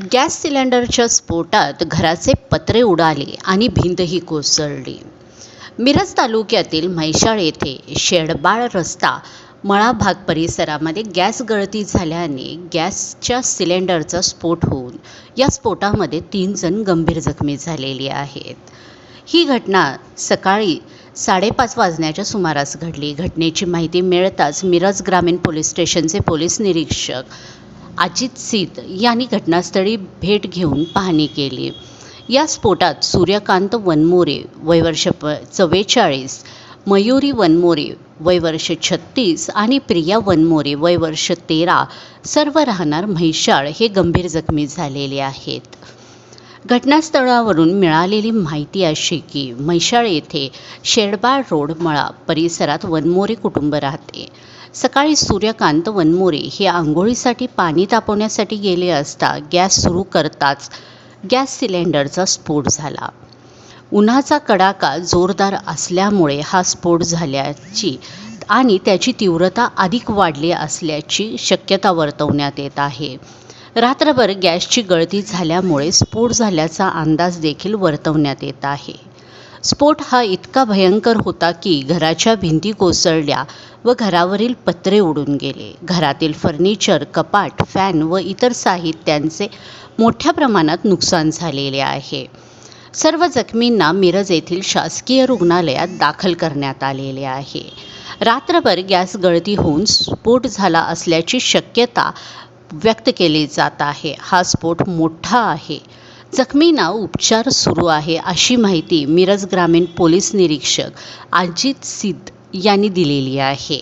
Gas सिलेंडरच्या स्फोटात घराचे पत्रे उडाले आणि भिंतही कोसळली. मिरज तालुक्यातील म्हैसाळ येथे शेडबाळ रस्ता मळाभाग परिसरामध्ये गॅस गळती झाल्याने गॅसच्या सिलेंडरचा स्फोट होऊन या स्फोटामध्ये तीन जण गंभीर जखमी झालेली आहेत. ही घटना सकाळी साडेपाच वाजण्याच्या सुमारास घडली. घटनेची माहिती मिळताच मिरज ग्रामीण पोलीस स्टेशनचे पोलीस निरीक्षक अजित सीत यांनी घटनास्थळी भेट घेऊन पाहणी केली. या स्फोटात सूर्यकांत वनमोरे वयवर्ष प चव्वेचाळीस मयुरी वनमोरे वयवर्ष छत्तीस आणि प्रिया वनमोरे वयवर्ष तेरा सर्व राहणार म्हैशाळ हे गंभीर जखमी झालेले आहेत. घटनास्थळावरून मिळालेली माहिती अशी की म्हैसाळ येथे शेडबाळ रोड मळा परिसरात वनमोरे कुटुंब राहते. सकाळी सूर्यकांत वनमोरे हे आंघोळीसाठी पाणी तापवण्यासाठी गेले असता गॅस सुरू करताच गॅस सिलेंडरचा स्फोट झाला. उन्हाचा कडाका जोरदार असल्यामुळे हा स्फोट झाल्याची आणि त्याची तीव्रता अधिक वाढली असल्याची शक्यता वर्तवण्यात येत आहे. रात्रभर गॅसची गळती झाल्यामुळे स्फोट झाल्याचा अंदाज देखील वर्तवण्यात येत आहे. स्फोट हा इतका भयंकर होता की घराच्या भिंती कोसळल्या व घरावरील पत्रे उडून गेले. घरातील फर्निचर कपाट फॅन व इतर साहित्यांचे मोठ्या प्रमाणात नुकसान झालेले आहे. सर्व जखमींना मिरज येथील शासकीय रुग्णालयात दाखल करण्यात आलेले आहे. रात्रभर गॅस गळती होऊन स्फोट झाला असल्याची शक्यता व्यक्त केले जात आहे. हा स्फोट मोठा आहे. जखमींना उपचार सुरू आहे अशी माहिती मिरज ग्रामीण पोलीस निरीक्षक अजित सिद्ध यांनी दिलेली आहे.